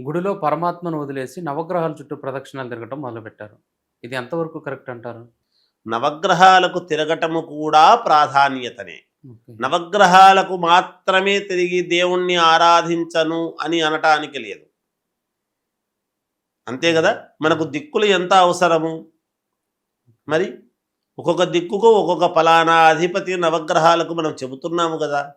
గుడిలో పరమాత్మను వదిలేసి నవగ్రహాల చుట్టూ ప్రదక్షిణాలు తిరగటం మొదలుపెట్టారు. ఇది ఎంతవరకు కరెక్ట్ అంటారు? నవగ్రహాలకు తిరగటము కూడా ప్రాధాన్యతనే. నవగ్రహాలకు మాత్రమే తిరిగి దేవుణ్ణి ఆరాధించను అని అనటానికి లేదు. అంతే కదా? మనకు దిక్కులు ఎంత అవసరము? మరి ఒక్కొక్క దిక్కుకు ఒక్కొక్క ఫలానా అధిపతి నవగ్రహాలకు మనం చెబుతున్నాము కదా?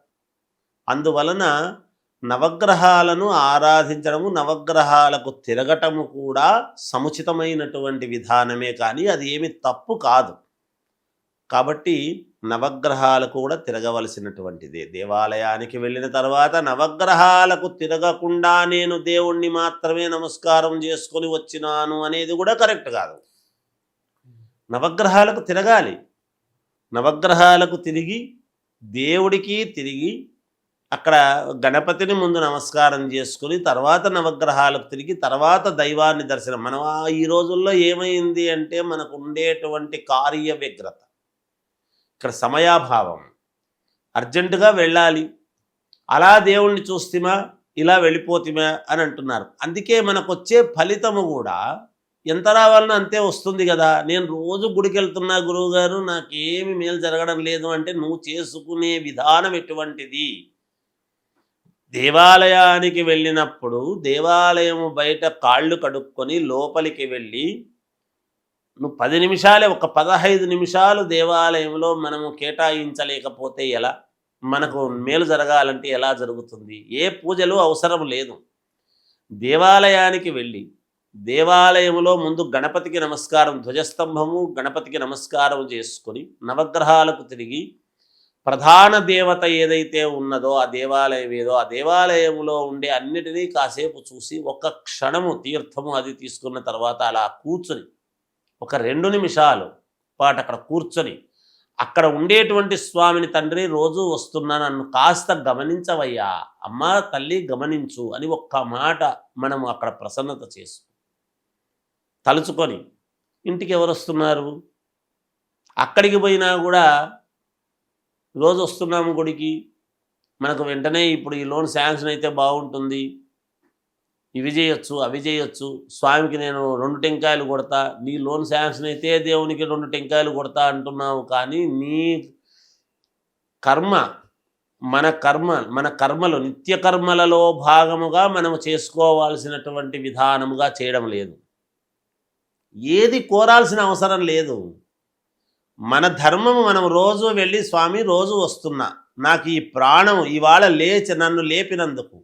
అందువలన నవగ్రహాలను ఆరాధించడము నవగ్రహాలకు తిరగటము కూడా సముచితమైనటువంటి విధానమే కానీ అది ఏమి తప్పు కాదు. కాబట్టి నవగ్రహాలకు కూడా తిరగవలసినటువంటిదే. దేవాలయానికి వెళ్ళిన తర్వాత నవగ్రహాలకు తిరగకుండా నేను దేవుణ్ణి మాత్రమే నమస్కారం చేసుకొని వచ్చినాను అనేది కూడా కరెక్ట్ కాదు. నవగ్రహాలకు తిరగాలి. నవగ్రహాలకు తిరిగి దేవుడికి తిరిగి అక్కడ గణపతిని ముందు నమస్కారం చేసుకుని తర్వాత నవగ్రహాలకు తిరిగి తర్వాత దైవాన్ని దర్శనం. మనం ఈ రోజుల్లో ఏమైంది అంటే మనకు ఉండేటువంటి కార్య వ్యగ్రత. ఇక్కడ సమయాభావం. అర్జెంటుగా వెళ్ళాలి. అలా దేవుణ్ణి చూస్తేమా? ఇలా వెళ్ళిపోతిమా? అని అంటున్నారు. అందుకే మనకు వచ్చే ఫలితము కూడా ఎంత రావాలన్నా అంతే వస్తుంది కదా. నేను రోజు గుడికి వెళ్తున్నా గురువుగారు నాకేమి మేలు జరగడం లేదు అంటే నువ్వు చేసుకునే విధానం ఎటువంటిది? దేవాలయానికి వెళ్ళినప్పుడు దేవాలయము బయట కాళ్ళు కడుక్కొని లోపలికి వెళ్ళి నువ్వు పది నిమిషాలే ఒక పదహైదు నిమిషాలు దేవాలయంలో మనము కేటాయించలేకపోతే ఎలా? మనకు మేలు జరగాలంటే ఎలా జరుగుతుంది? ఏ పూజలు అవసరం లేదు. దేవాలయానికి వెళ్ళి దేవాలయంలో ముందు గణపతికి నమస్కారం ధ్వజస్తంభము గణపతికి నమస్కారం చేసుకొని నవగ్రహాలకు తిరిగి ప్రధాన దేవత ఏదైతే ఉన్నదో ఆ దేవాలయం ఏదో ఆ దేవాలయంలో ఉండే అన్నిటినీ కాసేపు చూసి ఒక్క క్షణము తీర్థము అది తీసుకున్న తర్వాత అలా కూర్చొని ఒక రెండు నిమిషాలు పాటు అక్కడ కూర్చొని అక్కడ ఉండేటువంటి స్వామిని తండ్రి రోజు వస్తున్నా నన్ను కాస్త గమనించవయ్యా అమ్మా తల్లి గమనించు అని ఒక్క మాట మనము అక్కడ ప్రసన్నత చేసు తలుచుకొని ఇంటికి ఎవరు వస్తున్నారు? అక్కడికి పోయినా కూడా రోజు వస్తున్నాము గుడికి మనకు వెంటనే ఇప్పుడు ఈ లోన్ శాంక్షన్ అయితే బాగుంటుంది. ఇవి చేయొచ్చు అవి చేయొచ్చు. స్వామికి నేను రెండు టెంకాయలు కొడతా. నీ లోన్ శాంక్షన్ అయితే దేవునికి రెండు టెంకాయలు కొడతా అంటున్నావు కానీ నీ కర్మ మన కర్మ మన కర్మలు నిత్య కర్మలలో భాగముగా మనము చేసుకోవాల్సినటువంటి విధానముగా చేయడం లేదు. ఏది కోరాల్సిన అవసరం లేదు. మన ధర్మము మనం రోజు వెళ్ళి స్వామి రోజు వస్తున్నా. నాకు ఈ ప్రాణం ఇవాళ లేచి నన్ను లేపినందుకు.